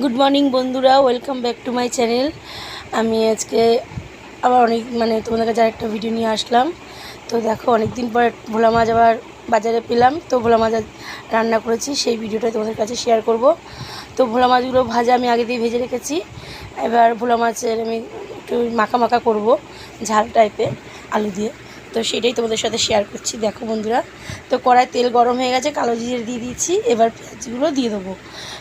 Good morning বন্ধুরা। Welcome back to my channel আমি আজকে আবার অনেক মানে তোমাদের কাছে আরেকটা ভিডিও নিয়ে আসলাম। তো দেখো অনেক দিন পর ভোলা মাছ আবার বাজারে পেলাম। তো ভোলা মাছ রান্না করেছি, সেই ভিডিওটা তোমাদের কাছে শেয়ার করব। তো ভোলা মাছগুলো ভাজা আমি আগে দিয়ে ভেজে রেখেছি। এবার ভোলা মাছের আমি একটু মাখা মাখা করব, ঝাল টাইপের আলু দিয়ে। তো সেটাই তোমাদের সাথে শেয়ার করছি। দেখো বন্ধুরা, তো কড়াই তেল গরম হয়ে গেছে, কালো জিরে দিয়ে দিয়েছি। এবার পেঁয়াজগুলো দিয়ে দেবো।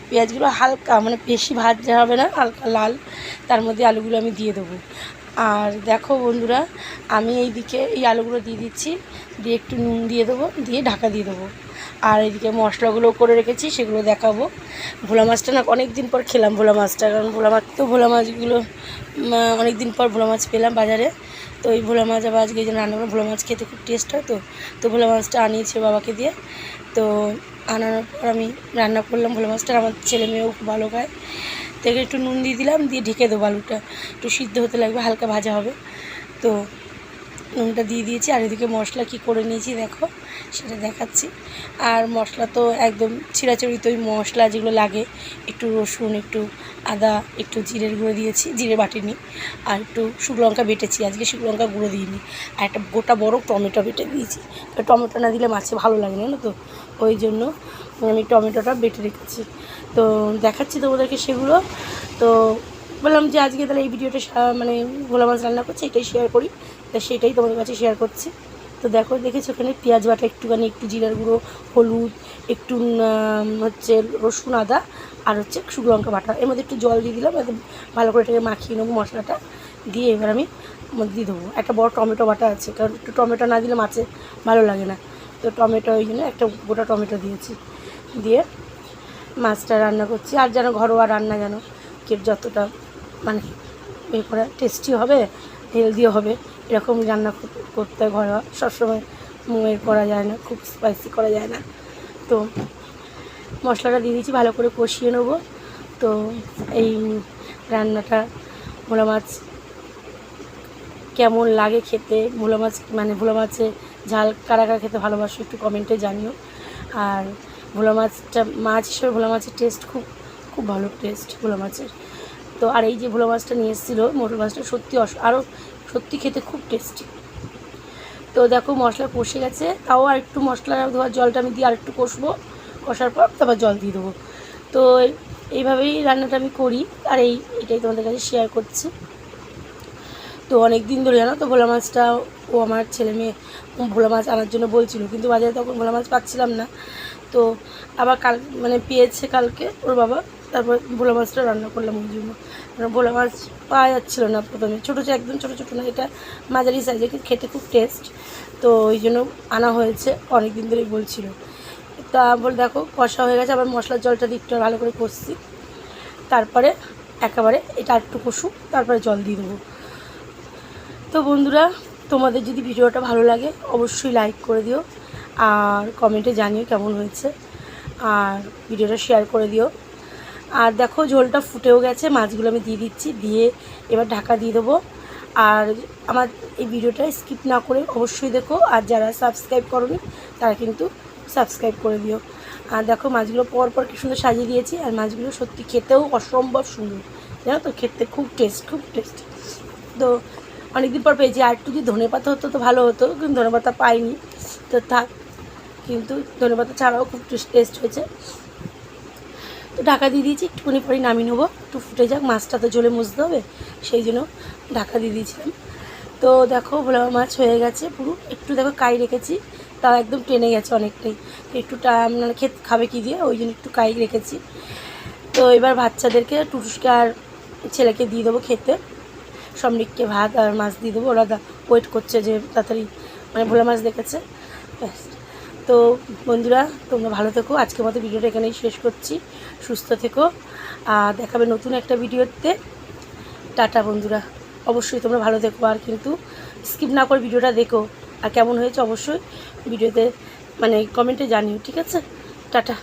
পেঁয়াজগুলো হালকা মানে বেশি ভাজা হবে না, হালকা লাল, তার মধ্যে আলুগুলো আমি দিয়ে দেবো। আর দেখো বন্ধুরা, আমি এই দিকে এই আলুগুলো দিয়ে দিচ্ছি, দিয়ে একটু নুন দিয়ে দেবো, দিয়ে ঢাকা দিয়ে দেবো। আর এদিকে মশলাগুলো করে রেখেছি, সেগুলো দেখাবো। ভোলা মাছটা না অনেক দিন পর খেলাম ভোলা মাছটা, কারণ ভোলা মাছ তো ভোলা মাছগুলো অনেক দিন পর ভোলা মাছ পেলাম বাজারে। তো ওই ভোলা মাছ আবার আজকে জন্য রান্না ভোলা মাছ খেতে খুব টেস্ট হয় তো তো ভোলা মাছটা আনিয়েছে বাবাকে দিয়ে। তো আনার পর আমি রান্না করলাম ভোলা মাছটা আমার ছেলে মেয়েও খুব ভালো খায়। তো একটু নুন দিয়ে দিলাম, দিয়ে ঢেকে দেবো আলুটা। একটু সিদ্ধ হতে লাগবে, হালকা ভাজা হবে। তো নুনটা দিয়ে দিয়েছি, আর এদিকে মশলা কি করে নিয়েছি দেখো, সেটা দেখাচ্ছি। আর মশলা তো একদম চিরাচরিত ওই মশলা যেগুলো লাগে, একটু রসুন, একটু আদা, একটু জিরের গুঁড়ো দিয়েছি, জিরে বাটিনি, আর একটু শুকনো লঙ্কা বেটেছি, আজকে শুকনো লঙ্কা গুঁড়ো দিইনি। আর একটা গোটা বড় টমেটো বেটে দিয়েছি টমেটো না দিলে মাছে ভালো লাগে না তো? ওই জন্য আমি টমেটোটা বেটে রেখেছি। তো দেখাচ্ছি তোমাদেরকে সেগুলো। তো বললাম যে আজকে তাহলে এই ভিডিওটা মানে গোলা মাছ রান্না করছি, এটাই শেয়ার করি। তা সেটাই তোমাদের কাছে শেয়ার করছি। তো দেখো, দেখেছ ওখানে পেঁয়াজ বাটা একটুখানি, একটু জিরার গুঁড়ো, হলুদ, একটু হচ্ছে রসুন আদা, আর হচ্ছে শুকনো লঙ্কা বাটা। এর মধ্যে একটু জল দিয়ে দিলাম ভালো করে এটাকে মাখিয়ে নেব মশলাটা। দিয়ে এবার আমি দিয়ে দেবো। একটা বড় টমেটো বাটা আছে, কারণ একটু টমেটো না দিলে মাছে ভালো লাগে না। তো টমেটো ওই জন্য একটা গোটা টমেটো দিয়েছি। দিয়ে মাছটা রান্না করছি। আর যেন ঘরোয়া রান্না যেন, কে যতটা মানে এ করে টেস্টি হবে হেলদিও হবে এরকম রান্না কর- করতে হয়। ঘরোয়া সবসময় মুয়ের করা যায় না, খুব স্পাইসি করা যায় না। তো মশলাটা দিয়ে দিয়েছি, ভালো করে কষিয়ে নেব। তো এই রান্নাটা ভোলা মাছ কেমন লাগে খেতে, ভোলা মাছ মানে ভোলা মাছের ঝাল কারা কারা খেতে ভালোবাসো একটু কমেন্টে জানিও। আর ভোলা মাছটা, মাছ হিসেবে ভোলা মাছের টেস্ট খুব খুব ভালো টেস্ট ভোলা মাছের। তো আর এই যে ভোলা মাছটা নিয়ে এসেছিল, মোটর মাছটা সত্যি অস আরও সত্যি খেতে খুব টেস্টি তো দেখো মশলা কষে গেছে, তাও আর একটু মশলা ধোয়ার জলটা আমি দিয়ে আর একটু কষবো। কষার পর তারপর জল দিয়ে দেবো। তো এইভাবেই রান্নাটা আমি করি, আর এই, এটাই তোমাদের কাছে শেয়ার করছি। তো অনেক দিন ধরে জানো তো ভোলা মাছটা ও আমার ছেলে মেয়ে, ভোলা মাছ আনার জন্য বলছিল, কিন্তু বাজারে তখন ভোলা মাছ পাচ্ছিলাম না। তো আবার কাল মানে পেয়েছে কালকে ওর বাবা। তারপর ভোলা মাছটা রান্না করলাম ওই জন্য। ভোলা মাছ পাওয়া যাচ্ছিল না প্রথমে। ছোটো একদম ছোটো ছোটো না, এটা মাঝারি সাইজে খেতে খুব টেস্ট তো ওই জন্য আনা হয়েছে অনেক দিন ধরেই বলছিল। তা বল, দেখো, কষা হয়ে গেছে। আবার মশলার জলটা একটু ভালো করে কষছি। তারপরে একেবারে এটা একটু কষুক, তারপরে জল দিয়ে দেবো। তো বন্ধুরা, তোমাদের যদি ভিডিওটা ভালো লাগে, অবশ্যই লাইক করে দিও। আর কমেন্টে জানিও কেমন হয়েছে। আর ভিডিওটা শেয়ার করে দিও। আর দেখো, ঝোলটা ফুটেও গেছে, মাছগুলো আমি দিয়ে দিচ্ছি, দিয়ে এবার ঢাকা দিয়ে দেবো। আর আমার এই ভিডিওটা স্কিপ না করে অবশ্যই দেখো, আর যারা সাবস্ক্রাইব করনি, তারা কিন্তু সাবস্ক্রাইব করে দিও। আর দেখো, মাছগুলো পর পর কি সুন্দর সাজিয়ে দিয়েছি, আর মাছগুলো সত্যি খেতেও অসম্ভব সুন্দর। জানো তো, খেতে খুব টেস্ট খুব টেস্ট তো অনেকদিন পর পেয়েছি, আর একটু যদি ধনে পাতা হতো তো ভালো হতো, কিন্তু ধনে পাতা পাইনি। তো থাক কিন্তু ধনে পাতা ছাড়াও খুব টেস্ট হয়েছে। তো ঢাকা দিয়ে দিয়েছি, একটুখানি পরে নামিয়ে নেব। একটু ফুটে যাক, মাছটা তো জলে মুছতে হবে, সেই জন্য ঢাকা দিয়ে দিয়েছিলাম। তো দেখো ভোলা মাছ হয়ে গেছে পুরো। একটু দেখো কাই রেখেছি, তাও একদম টেনে গেছে অনেকটাই। একটু মানে খেত খাবে কি দিয়ে, ওই জন্য একটু কাই রেখেছি। তো এবার বাচ্চাদেরকে, টুটুসকে আর ছেলেকে দিয়ে দেবো খেতে। সমৃককে ভাত আর মাছ দিয়ে দেবো। ওরা ওয়েট করছে যে তাড়াতাড়ি মানে ভোলা মাছ দেখেছে। ব্যাস। তো বন্ধুরা, তোমরা ভালো থেকো। আজকের মতো ভিডিওটা এখানেই শেষ করছি। সুস্থ থেকো। আর দেখাবে নতুন একটা ভিডিওতে। টাটা বন্ধুরা। অবশ্যই তোমরা ভালো থেকো। আর কিন্তু স্কিপ না করে ভিডিওটা দেখো। আর কেমন হয়েছে অবশ্যই ভিডিওতে মানে কমেন্টে জানিও, ঠিক আছে? টাটা।